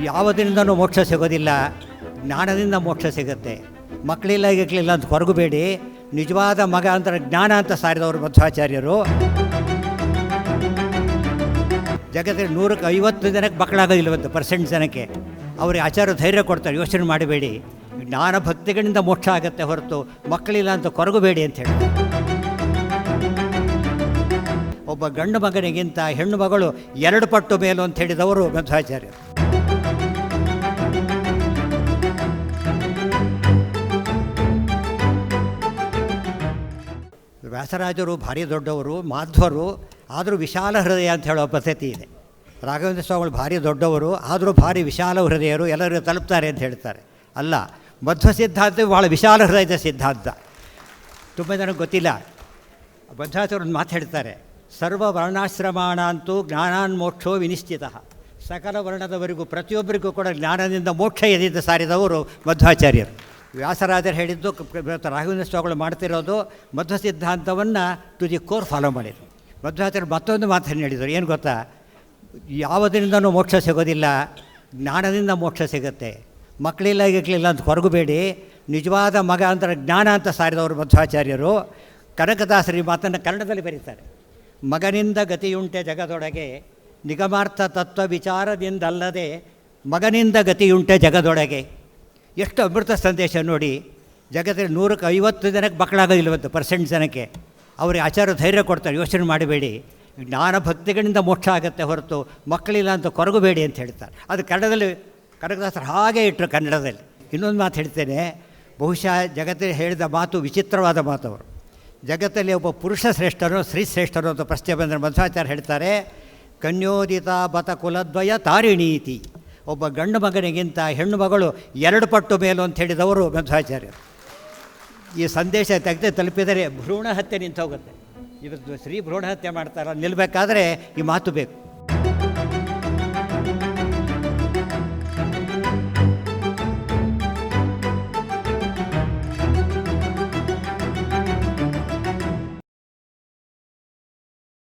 ಯಾವುದರಿಂದನೂ ಮೋಕ್ಷ ಸಿಗೋದಿಲ್ಲ. ಜ್ಞಾನದಿಂದ ಮೋಕ್ಷ ಸಿಗುತ್ತೆ. ಮಕ್ಕಳಿಲ್ಲ ಇರಲಿಲ್ಲ ಅಂತ ಹೊರಗಬೇಡಿ. ನಿಜವಾದ ಮಗ ಅಂತ ಜ್ಞಾನ ಅಂತ ಸಾರಿದವರು ಮಧ್ವಾಚಾರ್ಯರು ಜಗತ್ತಿನ ನೂರಕ್ಕೆ ಐವತ್ತು ಜನಕ್ಕೆ ಮಕ್ಕಳಾಗೋದಿಲ್ಲವಂತೆ ಪರ್ಸೆಂಟ್ ಜನಕ್ಕೆ. ಅವ್ರಿಗೆ ಆಚಾರ ಧೈರ್ಯ ಕೊಡ್ತಾರೆ, ಯೋಚನೆ ಮಾಡಬೇಡಿ. ಜ್ಞಾನ ಭಕ್ತಿಗಳಿಂದ ಮೋಕ್ಷ ಆಗುತ್ತೆ ಹೊರತು ಮಕ್ಕಳಿಲ್ಲ ಅಂತ ಕೊರಗಬೇಡಿ ಅಂತ ಹೇಳಿ. ಒಬ್ಬ ಗಂಡು ಮಗನಿಗಿಂತ ಹೆಣ್ಣು ಮಗಳು ಎರಡು ಪಟ್ಟು ಮೇಲು ಅಂತ ಹೇಳಿದವರು ಮಧ್ವಾಚಾರ್ಯರು ವ್ಯಾಸರಾಜರು ಭಾರಿ ದೊಡ್ಡವರು, ಮಾಧ್ವರು, ಆದರೂ ವಿಶಾಲ ಹೃದಯ ಅಂತ ಹೇಳೋ ಪದ್ಧತಿ ಇದೆ. ರಾಘವೇಂದ್ರ ಸ್ವಾಮಿಗಳು ಭಾರಿ ದೊಡ್ಡವರು, ಆದರೂ ಭಾರಿ ವಿಶಾಲ ಹೃದಯರು ಎಲ್ಲರಿಗೂ ತಲುಪ್ತಾರೆ ಅಂತ ಹೇಳ್ತಾರೆ. ಅಲ್ಲ, ಮಧ್ವ ಸಿದ್ಧಾಂತ ಭಾಳ ವಿಶಾಲ ಹೃದಯದ ಸಿದ್ಧಾಂತ. ತುಂಬ ಜನಕ್ಕೆ ಗೊತ್ತಿಲ್ಲ. ಬದ್ಧಾಚಾರ್ಯ ಒಂದು ಮಾತು ಹೇಳ್ತಾರೆ, ಸರ್ವ ಜ್ಞಾನಾನ್ ಮೋಕ್ಷೋ ವಿನಿಶ್ಚಿತ. ಸಕಲ ವರ್ಣದವರಿಗೂ ಪ್ರತಿಯೊಬ್ಬರಿಗೂ ಕೂಡ ಜ್ಞಾನದಿಂದ ಮೋಕ್ಷ ಎದಿದ್ದು ಸಾರಿದವರು ಮಧ್ವಾಚಾರ್ಯರು. ವ್ಯಾಸರಾಜರು ಹೇಳಿದ್ದು ರಾಘವೇಂದ್ರ ಸ್ವಾಮಿಗಳು ಮಾಡ್ತಿರೋದು ಮಧ್ವ ಸಿದ್ಧಾಂತವನ್ನು ಟು ದಿ ಕೋರ್ ಫಾಲೋ ಮಾಡಿದರು. ಮಧ್ವಾಚಾರ್ಯರು ಮತ್ತೊಂದು ಮಾತನ್ನು ಹೇಳಿದರು, ಏನು ಗೊತ್ತಾ? ಯಾವುದರಿಂದನೂ ಮೋಕ್ಷ ಸಿಗೋದಿಲ್ಲ, ಜ್ಞಾನದಿಂದ ಮೋಕ್ಷ ಸಿಗುತ್ತೆ. ಮಕ್ಕಳಿಲ್ಲ ಇರಲಿಲ್ಲ ಅಂತ ಹೊರಗಬೇಡಿ, ನಿಜವಾದ ಮಗ ಅಂತ ಜ್ಞಾನ ಅಂತ ಸಾರಿದವರು ಮಧ್ವಾಚಾರ್ಯರು, ಕನಕದಾಸರಿ ಮಾತನ್ನು ಕನ್ನಡದಲ್ಲಿ ಬರೀತಾರೆ. ಮಗನಿಂದ ಗತಿಯುಂಟೆ ಜಗದೊಳಗೆ, ನಿಗಮಾರ್ಥ ತತ್ವ ವಿಚಾರದಿಂದಲ್ಲದೆ ಮಗನಿಂದ ಗತಿಯುಂಟೆ ಜಗದೊಳಗೆ. ಎಷ್ಟು ಅಮೃತ ಸಂದೇಶ ನೋಡಿ, ಜಗತ್ತಲ್ಲಿ ನೂರಕ್ಕೆ ಐವತ್ತು ಜನಕ್ಕೆ ಮಕ್ಕಳಾಗೋದಿಲ್ಲವಂತೆ ಪರ್ಸೆಂಟ್ ಜನಕ್ಕೆ. ಅವ್ರಿಗೆ ಆಚಾರ ಧೈರ್ಯ ಕೊಡ್ತಾರೆ, ಯೋಚನೆ ಮಾಡಬೇಡಿ. ಜ್ಞಾನ ಭಕ್ತಿಗಳಿಂದ ಮೋಕ್ಷ ಆಗುತ್ತೆ ಹೊರತು ಮಕ್ಕಳಿಲ್ಲ ಅಂತ ಕೊರಗಬೇಡಿ ಅಂತ ಹೇಳ್ತಾರೆ. ಅದು ಕನ್ನಡದಲ್ಲಿ, ಕನಕದಾಸರು ಹಾಗೆ ಇಟ್ಟರು ಕನ್ನಡದಲ್ಲಿ. ಇನ್ನೊಂದು ಮಾತು ಹೇಳ್ತೇನೆ, ಬಹುಶಃ ಜಗತ್ತಲ್ಲಿ ಹೇಳಿದ ಮಾತು ವಿಚಿತ್ರವಾದ ಮಾತು ಅವರು. ಜಗತ್ತಲ್ಲಿ ಒಬ್ಬ ಪುರುಷ ಶ್ರೇಷ್ಠರು ಸ್ತ್ರೀ ಶ್ರೇಷ್ಠರು ಅಂತ ಪ್ರಶ್ನೆ ಬಂದರೆ ಮಧ್ವಾಚಾರ್ಯ ಹೇಳ್ತಾರೆ, ಕನ್ಯೋದಿತ ಬತ ಕುಲದ್ವಯ ತಾರಿಣೀತಿ. ಒಬ್ಬ ಗಂಡು ಮಗನಿಗಿಂತ ಹೆಣ್ಣು ಮಗಳು ಎರಡು ಪಟ್ಟು ಮೇಲು ಅಂತ ಹೇಳಿದವರು ಮಧ್ವಾಚಾರ್ಯರು ಈ ಸಂದೇಶ ತೆಗೆದು ತಲುಪಿದರೆ ಭ್ರೂಣ ಹತ್ಯೆ ನಿಂತು ಹೋಗುತ್ತೆ ಇವತ್ತು ಸ್ತ್ರೀ ಭ್ರೂಣ ಹತ್ಯೆ ಮಾಡ್ತಾರೆ ನಿಲ್ಲಬೇಕಾದ್ರೆ ಈ ಮಾತು ಬೇಕು.